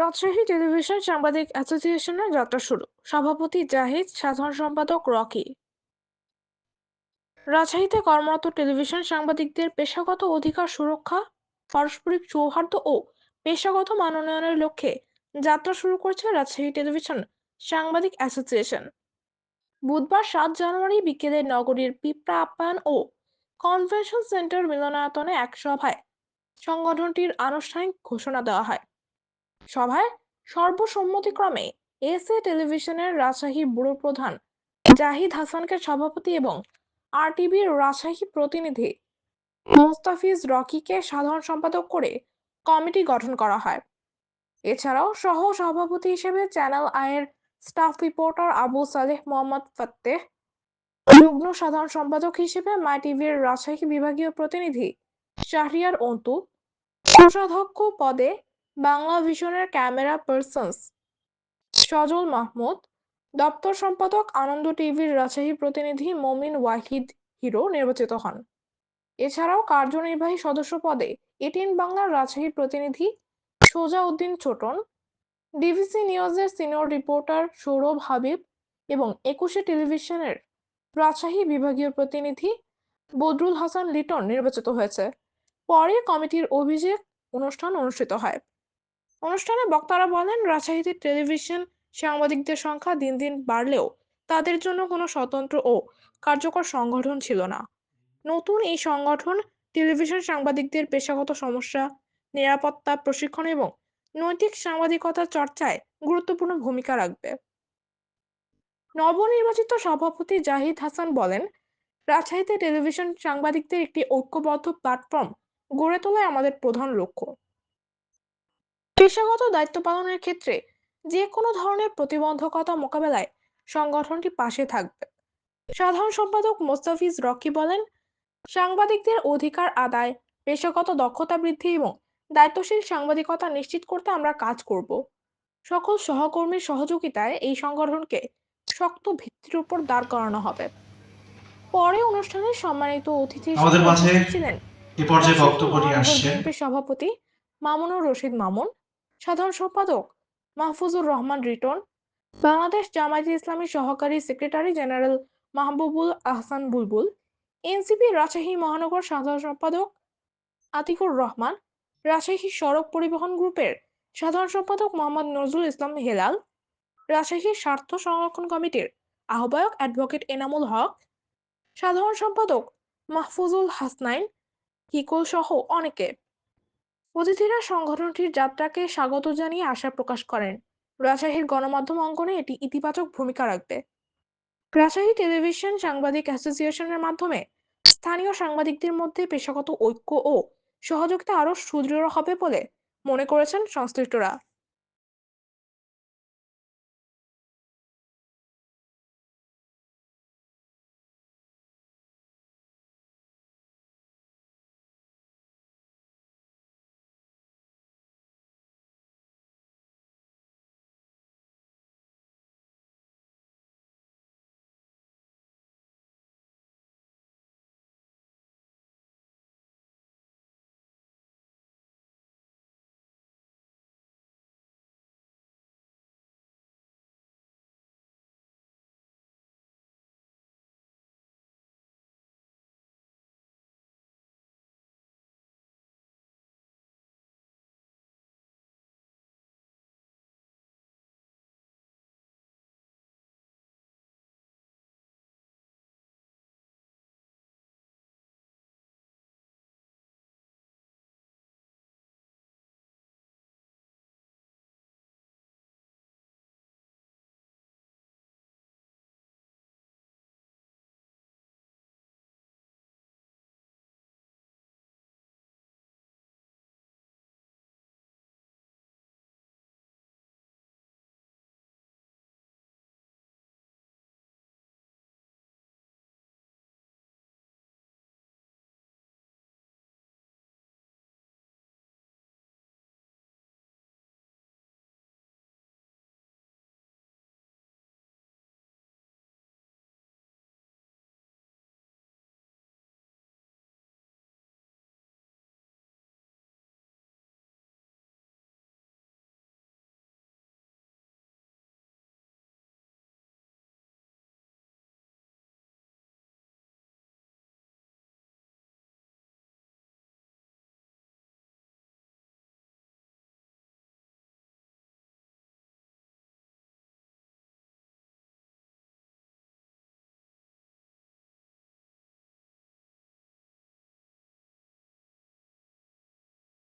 Rajshahi television সাংবাদিক অ্যাসোসিয়েশনের যাত্রা শুরু। সভাপতি জাহিদ, সাধারণ সম্পাদক রকি। রাজশাহীতে কর্মরত টেলিভিশন সাংবাদিকদের পেশাগত অধিকার সুরক্ষা, পারস্পরিক সৌহার্দ্য ও পেশাগত মানোন্নয়নের লক্ষ্যে যাত্রা শুরু করেছে রাজশাহী টেলিভিশন সাংবাদিক অ্যাসোসিয়েশন। বুধবার সাত জানুয়ারি বিকেলে নগরীর পিঁপড়া আপ্যায়ন ও কনভেনশন সেন্টার মিলনায়তনে এক সভায় সংগঠনটির আনুষ্ঠানিক ঘোষণা দেওয়া হয়। সভায় সর্বসম্মতিক্রমে এসএ টেলিভিশনের রাজশাহী ব্যুরো প্রধান জাহিদ হাসানকে সভাপতি এবং আরটিভির রাজশাহী প্রতিনিধি মোস্তাফিজ রকিকে সাধারণ সম্পাদক করে কমিটি গঠন করা হয়। এছাড়াও সহ সভাপতি হিসেবে চ্যানেল আয়ের স্টাফ রিপোর্টার আবু সালেহ মোহাম্মদ ফাত্তেহ, যুগ্ম সাধারণ সম্পাদক হিসেবে মাই টিভির রাজশাহী বিভাগীয় প্রতিনিধি শাহরিয়ার অন্তু, কোষাধ্যক্ষ পদে বাংলা ভিশনের ক্যামেরা পার্সনস। সজল মাহমুদ, দপ্তর সম্পাদক আনন্দ টিভির রাজশাহী প্রতিনিধি মমিন ওয়াহিদ হিরো নির্বাচিত হন। এছাড়াও কার্যনির্বাহী সদস্য পদে এটিএন বাংলার রাজশাহী প্রতিনিধি সোজা উদ্দিন ছোটন, ডিভিসি নিউজের সিনিয়র রিপোর্টার সৌরভ হাবিব এবং একুশে টেলিভিশনের রাজশাহী বিভাগীয় প্রতিনিধি বদরুল হাসান লিটন নির্বাচিত হয়েছে। পরে কমিটির অভিযোগ অনুষ্ঠান অনুষ্ঠিত হয়। অনুষ্ঠানে বক্তারা বলেন, রাজশাহীতে টেলিভিশন সাংবাদিকদের সংখ্যা দিন দিন বাড়লেও তাদের জন্য কোনো স্বতন্ত্র ও কার্যকর সংগঠন ছিল না। নতুন এই সংগঠন টেলিভিশন সাংবাদিকদের পেশাগত সমস্যা, নিরাপত্তা, প্রশিক্ষণ এবং নৈতিক সাংবাদিকতা চর্চায় গুরুত্বপূর্ণ ভূমিকা রাখবে। নবনির্বাচিত সভাপতি জাহিদ হাসান বলেন, রাজশাহীতে টেলিভিশন সাংবাদিকদের একটি ঐক্যবদ্ধ প্ল্যাটফর্ম গড়ে তোলাই আমাদের প্রধান লক্ষ্য। পেশাগত দায়িত্ব পালনের ক্ষেত্রে যে কোনো ধরনের প্রতিবন্ধকতা মোকাবেলায় সংগঠনটি পাশে থাকবে। সাধারণ সম্পাদক মোস্তাফিজ রকি বলেন সাংবাদিকদের অধিকার আদায় পেশাগত দক্ষতা বৃদ্ধি এবং দায়িত্বশীল সাংবাদিকতা নিশ্চিত করতে আমরা কাজ করব। সকল সহকর্মীর সহযোগিতায় এই সংগঠনকে শক্ত ভিত্তির উপর দাঁড় করানো হবে। পরে অনুষ্ঠানে সম্মানিত অতিথি আমাদের মাঝে ছিলেন সভাপতি মামুনুর রশিদ মামুন সাধারণ সম্পাদক মাহফুজুর রহমান রিটন বাংলাদেশ জামায়াতে ইসলামী সহকারী secretary general Mahbubul Ahsan Bulbul. NCP Rajshahi মহানগর সাধারণ সম্পাদক আতিকুর রহমান। রাজশাহী সড়ক পরিবহন গ্রুপের সাধারণ সম্পাদক মোহাম্মদ নজরুল ইসলাম হেলাল। রাজশাহী স্বার্থ সংরক্ষণ কমিটির আহ্বায়ক অ্যাডভোকেট এনামুল হক। সাধারণ সম্পাদক মাহফুজুল হাসনাইন হিকুল সহ অনেকে। অতিথিরা সংগঠনটির যাত্রাকে স্বাগত জানিয়ে আশা প্রকাশ করেন। রাজশাহীর গণমাধ্যম অঙ্গনে এটি ইতিবাচক ভূমিকা রাখবে। রাজশাহী টেলিভিশন সাংবাদিক অ্যাসোসিয়েশনের মাধ্যমে স্থানীয় সাংবাদিকদের মধ্যে পেশাগত ঐক্য ও সহযোগিতা আরও সুদৃঢ় হবে বলে মনে করেছেন সংশ্লিষ্টরা।